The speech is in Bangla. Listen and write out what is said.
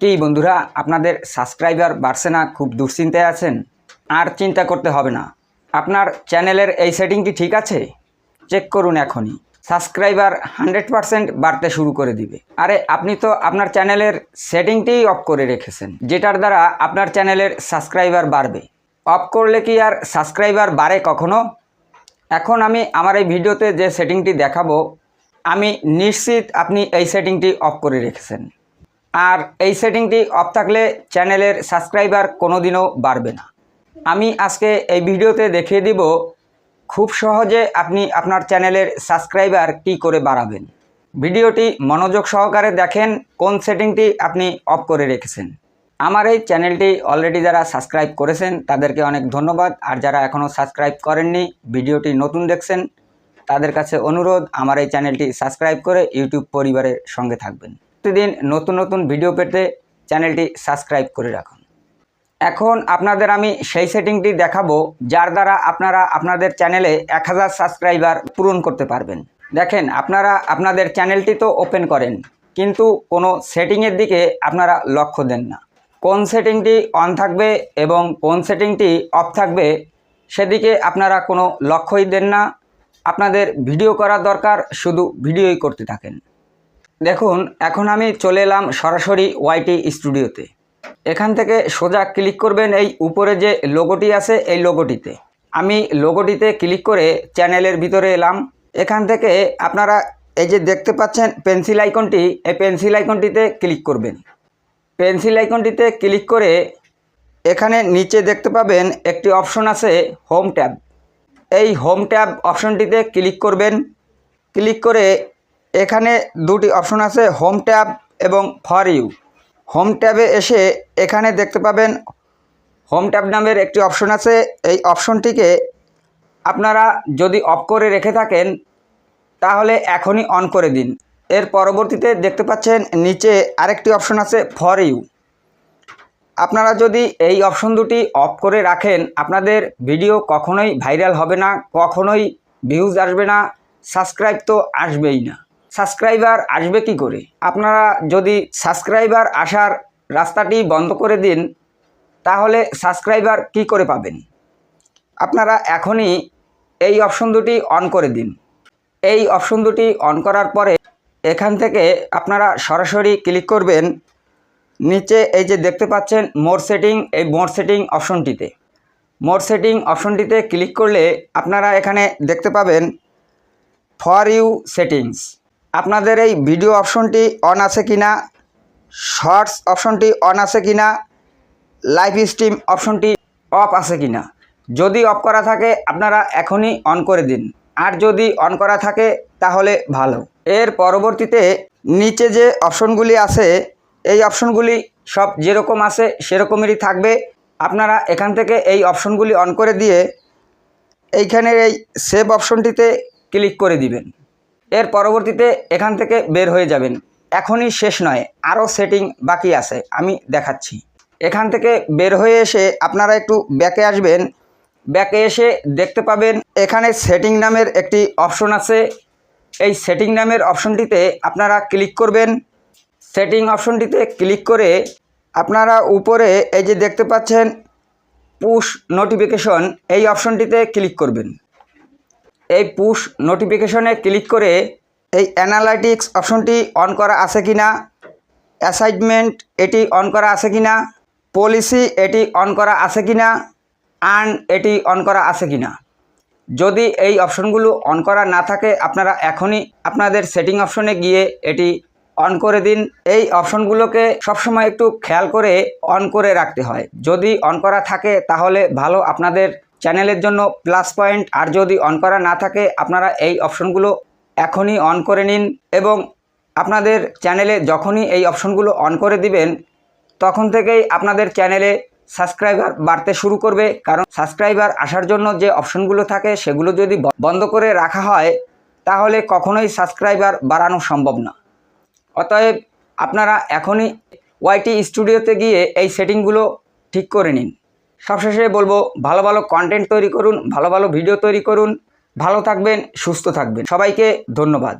কি বন্ধুরা, আপনাদের সাবস্ক্রাইবার বাড়ছে না, খুব দুশ্চিন্তায় আছেন? আর চিন্তা করতে হবে না। আপনার চ্যানেলের এই সেটিংটি ঠিক আছে? চেক করুন এখনই। সাবস্ক্রাইবার হান্ড্রেড পারসেন্ট বাড়তে শুরু করে দিবে। আরে, আপনি তো আপনার চ্যানেলের সেটিংটিই অফ করে রেখেছেন, যেটার দ্বারা আপনার চ্যানেলের সাবস্ক্রাইবার বাড়বে। অফ করলে কি আর সাবস্ক্রাইবার বাড়ে কখনো? এখন আমি আমার এই ভিডিওতে যে সেটিংটি দেখাবো, আমি নিশ্চিত আপনি এই সেটিংটি অফ করে রেখেছেন। আর এই সেটিংটি অফ থাকলে চ্যানেলের সাবস্ক্রাইবার কোনোদিনও বাড়বে না। আমি আজকে এই ভিডিওতে দেখিয়ে দিব খুব সহজে আপনি আপনার চ্যানেলের সাবস্ক্রাইবার কী করে বাড়াবেন। ভিডিওটি মনোযোগ সহকারে দেখেন কোন সেটিংটি আপনি অফ করে রেখেছেন। আমার এই চ্যানেলটি অলরেডি যারা সাবস্ক্রাইব করেছেন, তাদেরকে অনেক ধন্যবাদ। আর যারা এখনও সাবস্ক্রাইব করেননি, ভিডিওটি নতুন দেখছেন, তাদের কাছে অনুরোধ, আমার এই চ্যানেলটি সাবস্ক্রাইব করে ইউটিউব পরিবারের সঙ্গে থাকবেন। প্রতিদিন নতুন নতুন ভিডিও পেতে চ্যানেলটি সাবস্ক্রাইব করে রাখুন। এখন আপনাদের আমি সেই সেটিংটি দেখাবো, যার দ্বারা আপনারা আপনাদের চ্যানেলে এক হাজার সাবস্ক্রাইবার পূরণ করতে পারবেন। দেখেন, আপনারা আপনাদের চ্যানেলটি তো ওপেন করেন, কিন্তু কোনো সেটিংয়ের দিকে আপনারা লক্ষ্য দেন না। কোন সেটিংটি অন থাকবে এবং কোন সেটিংটি অফ থাকবে, সেদিকে আপনারা কোনো লক্ষ্যই দেন না। আপনাদের ভিডিও করা দরকার, শুধু ভিডিওই করতে থাকেন। দেখুন, এখন আমি চলে এলাম সরাসরি ওয়াইটি স্টুডিওতে এখান থেকে সোজা ক্লিক করবেন এই উপরে যে লোগোটি আছে, এই লোগোটিতে আমি লোগোটিতে ক্লিক করে চ্যানেলের ভিতরে এলাম। এখান থেকে আপনারা এই যে দেখতে পাচ্ছেন পেন্সিল আইকনটি, এই পেন্সিল আইকনটিতে ক্লিক করবেন। পেন্সিল আইকনটিতে ক্লিক করে এখানে নিচে দেখতে পাবেন একটি অপশন আছে হোম ট্যাব এই হোম ট্যাব অপশনটিতে ক্লিক করবেন। ক্লিক করে এখানে দুটি অপশন আছে হোম ট্যাব এবং ফর ইউ হোম ট্যাবে এসে এখানে দেখতে পাবেন হোম ট্যাব নামের একটি অপশন আছে। এই অপশনটিকে আপনারা যদি অফ করে রেখে থাকেন, তাহলে এখনই অন করে দিন। এর পরবর্তীতে দেখতে পাচ্ছেন, নিচে আরেকটি অপশন আছে ফর ইউ আপনারা যদি এই অপশন দুটি অফ করে রাখেন, আপনাদের ভিডিও কখনোই ভাইরাল হবে না, কখনোই ভিউজ আসবে না সাবস্ক্রাইব তো আসবেই না। সাবস্ক্রাইবার আসবে কি করে? আপনারা যদি সাবস্ক্রাইবার আসার রাস্তাটি বন্ধ করে দিন, তাহলে সাবস্ক্রাইবার কি করে পাবেন? আপনারা এখনই এই অপশন দুটি অন করে দিন। এই অপশন দুটি অন করার পরে এখান থেকে আপনারা সরাসরি ক্লিক করবেন। নিচে এই যে দেখতে পাচ্ছেন মোর সেটিং, এই মোর সেটিং অপশনটিতে। মোর সেটিং অপশনটিতে ক্লিক করলে আপনারা এখানে দেখতে পাবেন ফর ইউ সেটিংস। আপনাদের এই ভিডিও অপশনটি অন আছে কি না শর্টস অপশনটি অন আছে কি না লাইভ স্ট্রিম অপশনটি অফ আছে কি না যদি অফ করা থাকে, আপনারা এখনই অন করে দিন। আর যদি অন করা থাকে, তাহলে ভালো। এর পরবর্তীতে নিচে যে অপশনগুলি আছে, এই অপশনগুলি সব যেরকম আছে, সেরকমেরই থাকবে। আপনারা এখান থেকে এই অপশনগুলি অন করে দিয়ে, এইখানের এই সেভ অপশনটিতে ক্লিক করে দিবেন। এর পরবর্তীতে এখান থেকে বের হয়ে যাবেন। এখনই শেষ নয়, আরও সেটিং বাকি আছে, আমি দেখাচ্ছি। এখান থেকে বের হয়ে এসে আপনারা একটু ব্যাকে আসবেন। ব্যাকে এসে দেখতে পাবেন, এখানে সেটিং নামের একটি অপশন আছে। এই সেটিং নামের অপশনটিতে আপনারা ক্লিক করবেন। সেটিং অপশনটিতে ক্লিক করে আপনারা উপরে এই যে দেখতে পাচ্ছেন, পুশ নোটিফিকেশন, এই অপশনটিতে ক্লিক করবেন। এই পুশ নোটিফিকেশনে ক্লিক করে এই অ্যানালাইটিক্স অপশনটি অন করা আছে কি না অ্যাসাইনমেন্ট এটি অন করা আছে কি না পলিসি এটি অন করা আছে কি না আর্ন এটি অন করা আছে কি না যদি এই অপশনগুলো অন করা না থাকে, আপনারা এখনই আপনাদের সেটিং অপশনে গিয়ে এটি অন করে দিন। এই অপশনগুলোকে সবসময় একটু খেয়াল করে অন করে রাখতে হয়। যদি অন করা থাকে, তাহলে ভালো আপনাদের চ্যানেলের জন্য প্লাস পয়েন্ট। আর যদি অন করা না থাকে, আপনারা এই অপশনগুলো এখনই অন করে নিন এবং আপনাদের চ্যানেলে যখনই এই অপশনগুলো অন করে দিবেন, তখন থেকেই আপনাদের চ্যানেলে সাবস্ক্রাইবার বাড়তে শুরু করবে। কারণ সাবস্ক্রাইবার আসার জন্য যে অপশনগুলো থাকে, সেগুলো যদি বন্ধ করে রাখা হয়, তাহলে কখনোই সাবস্ক্রাইবার বাড়ানো সম্ভব না। অতএব আপনারা এখনই ওয়াইটি স্টুডিওতে গিয়ে এই সেটিংগুলো ঠিক করে নিন। সবশেষে বলব, ভালো ভালো কন্টেন্ট তৈরি করুন, ভালো ভালো ভিডিও তৈরি করুন। ভালো থাকবেন, সুস্থ থাকবেন। সবাইকে ধন্যবাদ।